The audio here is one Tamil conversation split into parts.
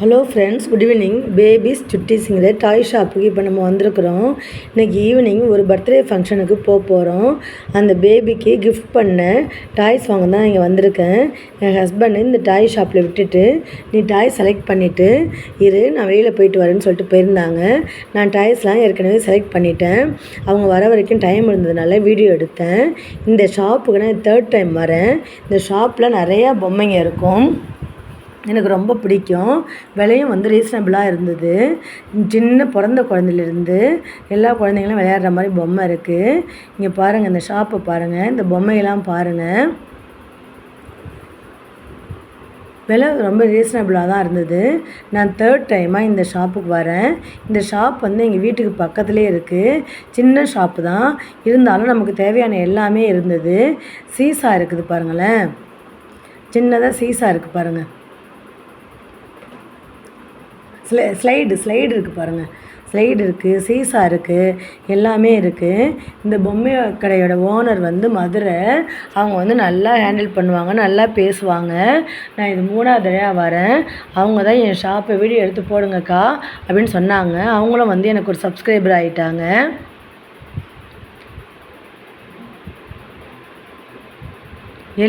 Hello friends good evening babies சுட்டிஸுங்கிற toy ஷாப்புக்கு இப்போ நம்ம வந்திருக்கிறோம். இன்றைக்கி ஈவினிங் ஒரு பர்த்டே ஃபங்க்ஷனுக்கு போக போகிறோம் அந்த பேபிக்கு கிஃப்ட் பண்ண டாய்ஸ் வாங்க தான் இங்கே வந்திருக்கேன். என் ஹஸ்பண்டு இந்த டாய் ஷாப்பில் விட்டுட்டு நீ டாய் செலக்ட் பண்ணிவிட்டு இரு நான் வெளியில் போயிட்டு வரேன்னு சொல்லிட்டு போயிருந்தாங்க. நான் டாய்ஸ்லாம் ஏற்கனவே செலக்ட் பண்ணிட்டேன். அவங்க வர வரைக்கும் டைம் இருந்ததுனால வீடியோ எடுத்தேன். இந்த ஷாப்புக்கு நான் தேர்ட் டைம் வரேன். இந்த ஷாப்பில் நிறையா பொம்மைங்க இருக்கும். எனக்கு ரொம்ப பிடிக்கும். விலையும் வந்து ரீசனபிளாக இருந்தது. சின்ன பிறந்த குழந்தையிலேருந்து எல்லா குழந்தைங்களும் விளையாடுற மாதிரி பொம்மை இருக்குது இங்கே பாருங்கள் இந்த ஷாப்பை பாருங்கள் இந்த பொம்மையெல்லாம் பாருங்கள் விலை ரொம்ப ரீசனபிளாக தான் இருந்தது. நான் தேர்ட் டைமாக இந்த ஷாப்புக்கு வரேன். இந்த ஷாப் வந்து எங்கள் வீட்டுக்கு பக்கத்துலேயே இருக்குது சின்ன ஷாப்பு தான். இருந்தாலும் நமக்கு தேவையான எல்லாமே இருந்தது. சீசா இருக்குது பாருங்களேன். சின்னதாக சீசா இருக்குது பாருங்கள் ஸ்லை ஸ்லைடு ஸ்லைடு இருக்குது பாருங்கள் ஸ்லைடு இருக்குது சீசா இருக்குது எல்லாமே இருக்குது இந்த பொம்மை கடையோட ஓனர் வந்து மதுரை. அவங்க வந்து நல்லா ஹேண்டில் பண்ணுவாங்க நல்லா பேசுவாங்க. நான் இது மூணாவது தடவையாக வரேன். அவங்க தான் என் ஷாப்பை வீடியோ எடுத்து போடுங்கக்கா அப்படின்னு சொன்னாங்க. அவங்களும் வந்து எனக்கு ஒரு சப்ஸ்கிரைபர் ஆகிட்டாங்க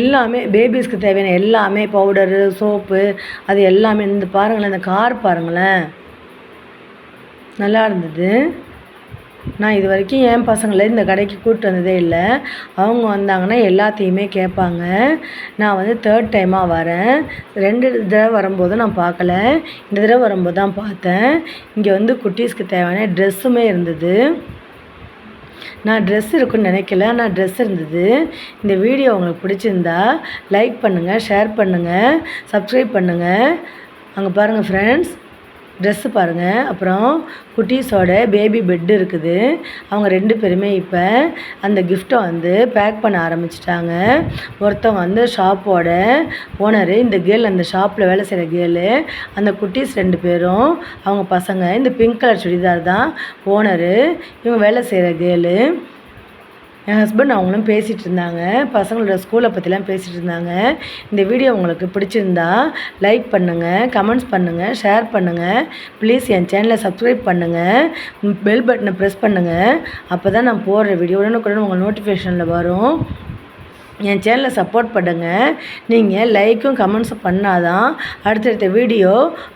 எல்லாமே பேபிஸ்க்கு தேவையான எல்லாமே பவுடரு சோப்பு அது எல்லாமே இந்த பாருங்களேன் இந்த கார் பாருங்களேன். நல்லா இருந்தது. நான் இது வரைக்கும் என் பசங்களை இந்த கடைக்கு கூப்பிட்டு வந்ததே இல்லை. அவங்க வந்தாங்கன்னா எல்லாத்தையுமே கேட்பாங்க. நான் வந்து தேர்ட் டைமாக வரேன். ரெண்டு தடவை வரும்போது நான் பார்க்கல. இந்த தடவை வரும்போது தான் பார்த்தேன். இங்கே வந்து குட்டீஸ்க்கு தேவையான ட்ரெஸ்ஸுமே இருந்தது. நான் ட்ரெஸ் இருக்குன்னு நினைக்கல ஆனால் ட்ரெஸ் இருந்தது. இந்த வீடியோ உங்களுக்கு பிடிச்சிருந்தா லைக் பண்ணுங்கள் ஷேர் பண்ணுங்கள் சப்ஸ்கிரைப் பண்ணுங்கள் அங்கே பாருங்கள் ஃப்ரெண்ட்ஸ் ட்ரெஸ்ஸு பாருங்கள் அப்புறம் குட்டீஸோட பேபி பெட்டு இருக்குது. அவங்க ரெண்டு பேருமே இப்போ அந்த கிஃப்ட்டை வந்து பேக் பண்ண ஆரம்பிச்சிட்டாங்க. ஒருத்தவங்க வந்து ஷாப்போட ஓனரு இந்த கேர்ள் அந்த ஷாப்பில் வேலை செய்கிற கேர்ளு அந்த குட்டீஸ் ரெண்டு பேரும் அவங்க பசங்க இந்த பிங்க் கலர் சுடிதார் தான் ஓனரு இவங்க வேலை செய்கிற கேர்ளு என் ஹஸ்பண்ட் அவங்களும் பேசிகிட்டு இருந்தாங்க பசங்களோட ஸ்கூலை பற்றிலாம் பேசிகிட்டு இருந்தாங்க இந்த வீடியோ உங்களுக்கு பிடிச்சிருந்தா லைக் பண்ணுங்கள் கமெண்ட்ஸ் பண்ணுங்கள் ஷேர் பண்ணுங்கள் ப்ளீஸ் என் சேனலை சப்ஸ்கிரைப் பண்ணுங்கள் பெல் பட்டனை ப்ரெஸ் பண்ணுங்கள் அப்போ தான் நான் போடுற வீடியோ உடனுக்குடன் உங்கள் நோட்டிஃபிகேஷனில் வரும். என் சேனலை சப்போர்ட் பண்ணுங்கள் நீங்கள் லைக்கும் கமெண்ட்ஸும் பண்ணால் தான் அடுத்தடுத்த வீடியோ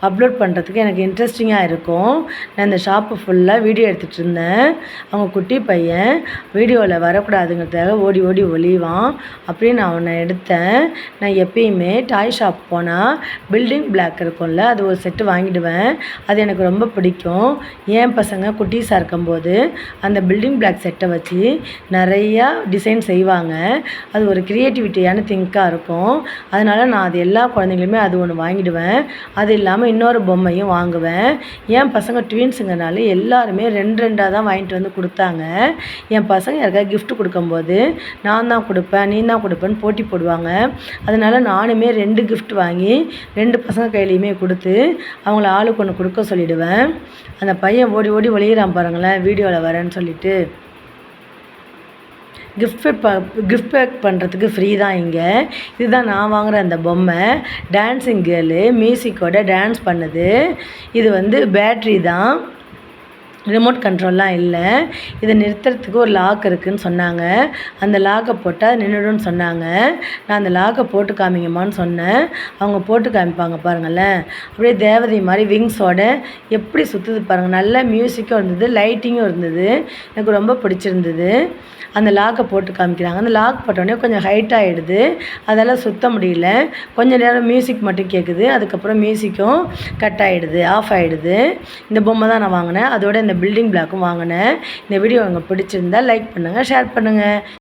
அப்லோட் பண்ணுறதுக்கு எனக்கு இன்ட்ரெஸ்டிங்காக இருக்கும். நான் இந்த ஷாப்பு ஃபுல்லாக வீடியோ எடுத்துகிட்டு இருந்தேன். அவங்க குட்டி பையன் வீடியோவில் வரக்கூடாதுங்கிறதுக்காக ஓடி ஓடி ஒளிவான். அப்படின்னு நான் அவனை எடுத்தேன். நான் எப்பயுமே டாய் ஷாப் போனால் பில்டிங் பிளாக் இருக்கும்ல அது ஒரு செட்டு வாங்கிடுவேன். அது எனக்கு ரொம்ப பிடிக்கும். ஏன் பசங்க குட்டீஸாக இருக்கும்போது அந்த பில்டிங் பிளாக் செட்டை வச்சு நிறையா டிசைன் செய்வாங்க. அது ஒரு ஒரு க்ரியேட்டிவிட்டியான திங்காக இருக்கும். அதனால் நான் அது எல்லா குழந்தைங்களுமே அது ஒன்று வாங்கிடுவேன். அது இல்லாமல் இன்னொரு பொம்மையும் வாங்குவேன். என் பசங்க ட்வின்ஸுங்கனால எல்லாருமே ரெண்டு ரெண்டாக தான் வாங்கிட்டு வந்து கொடுத்தாங்க. என் பசங்க யாருக்காவது கிஃப்ட் கொடுக்கும்போது நான் தான் கொடுப்பேன் நீ தான் கொடுப்பேன்னு போட்டி போடுவாங்க. அதனால் நானுமே ரெண்டு கிஃப்ட் வாங்கி ரெண்டு பசங்க கையிலையுமே கொடுத்து அவங்கள ஆளுக்கு ஒன்று கொடுக்க சொல்லிவிடுவேன் அந்த பையன் ஓடி ஓடி ஒளியிறான் பாருங்களேன் வீடியோவில் வரேன்னு சொல்லிட்டு. கிஃப்ட் ப கிஃப்ட் பேக் பண்ணுறதுக்கு ஃப்ரீ தான் இங்கே. இதுதான் நான் வாங்குகிற அந்த பொம்மை. டான்ஸிங் கேர்ளு மியூசிக்கோட டான்ஸ் பண்ணுது. இது வந்து பேட்ரி தான். ரிமோட் கண்ட்ரோல்லாம் இல்லை. இதை நிறுத்துறதுக்கு ஒரு லாக் இருக்குதுன்னு சொன்னாங்க. அந்த லாக்கை போட்டால் நின்றுடும்னு சொன்னாங்க. நான் அந்த லாக்கை போட்டு காமிங்கம்மான்னு சொன்னேன். அவங்க போட்டு காமிப்பாங்க பாருங்களேன். அப்படியே தேவதை மாதிரி விங்ஸோட எப்படி சுற்றுது பாருங்கள் நல்ல மியூசிக்கும் இருந்தது லைட்டிங்கும் இருந்தது. எனக்கு ரொம்ப பிடிச்சிருந்தது. அந்த லாக்கை போட்டு காமிக்கிறாங்க. அந்த லாக் போட்டோடனே கொஞ்சம் ஹைட் ஆகிடுது அதெல்லாம் சுற்ற முடியல. கொஞ்சம் நேரம் மியூசிக் மட்டும் கேட்குது அதுக்கப்புறம் மியூசிக்கும் கட் ஆகிடுது ஆஃப் ஆகிடுது இந்த பொம்மை தான் நான் வாங்கினேன். அதோட இந்த பில்டிங் பிளாக்கும் வாங்கினேன். இந்த வீடியோ உங்களுக்கு பிடிச்சிருந்தா லைக் பண்ணுங்கள் ஷேர் பண்ணுங்கள்